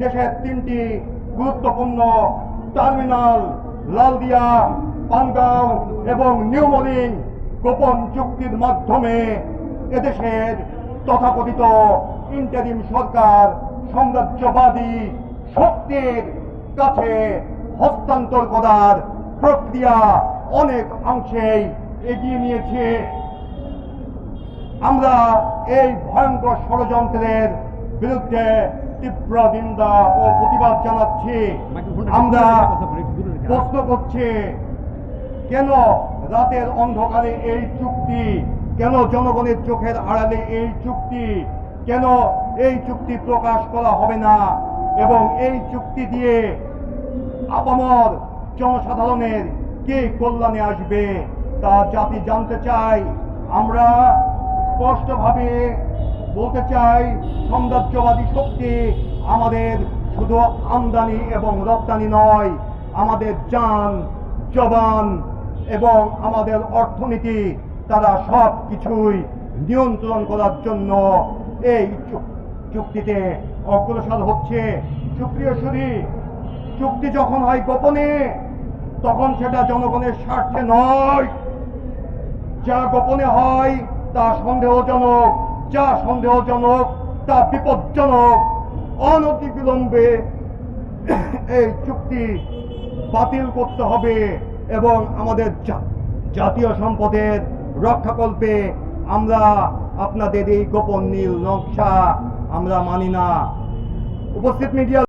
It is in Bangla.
দেশের তিনটি গুরুত্বপূর্ণ টার্মিনাল, লালদিয়া, পানগাঁও এবং নিউমলিং গোপন চুক্তির মাধ্যমে এদেশের তথাকথিত ইন্টারিম সরকার সাম্রাজ্যবাদী শক্তির কাছে হস্তান্তর করার প্রক্রিয়া অনেক অংশেই এগিয়ে নিয়েছে। আমরা এই ভয়ঙ্কর ষড়যন্ত্রের বিরুদ্ধে তীব্র নিন্দা ও প্রতিবাদ জানাচ্ছি। আমরা প্রশ্ন করছি কেন রাতের অন্ধকারে এই চুক্তি? কেন জনগণের চোখের আড়ালে এই চুক্তি? কেন এই চুক্তি প্রকাশ করা হবে না? এবং এই চুক্তি দিয়ে আপামর জনসাধারণের কে কল্যাণে আসবে? তা জাতি জানতে চাই। আমরা স্পষ্টভাবে বলতে চাই, সাম্রাজ্যবাদী শক্তি আমাদের শুধু আমদানি এবং রপ্তানি নয়, আমাদের যান জবান এবং আমাদের অর্থনীতি, তারা সব কিছুই নিয়ন্ত্রণ করার জন্য এই চুক্তিতে অগ্রসর হচ্ছে। সুপ্রিয় সুরী চুক্তি যখন হয় গোপনে, তখন সেটা জনগণের স্বার্থে নয়। যা গোপনে হয় তা সন্দেহজনক। যা সন্দেহজনক, তা বিপজ্জনক অনতিবিলম্বে এই চুক্তি বাতিল করতে হবে এবং আমাদের জাতীয় সম্পদের রক্ষাকল্পে আমরা আপনাদের এই গোপন নীল নকশা আমরা মানি না। উপস্থিত মিডিয়া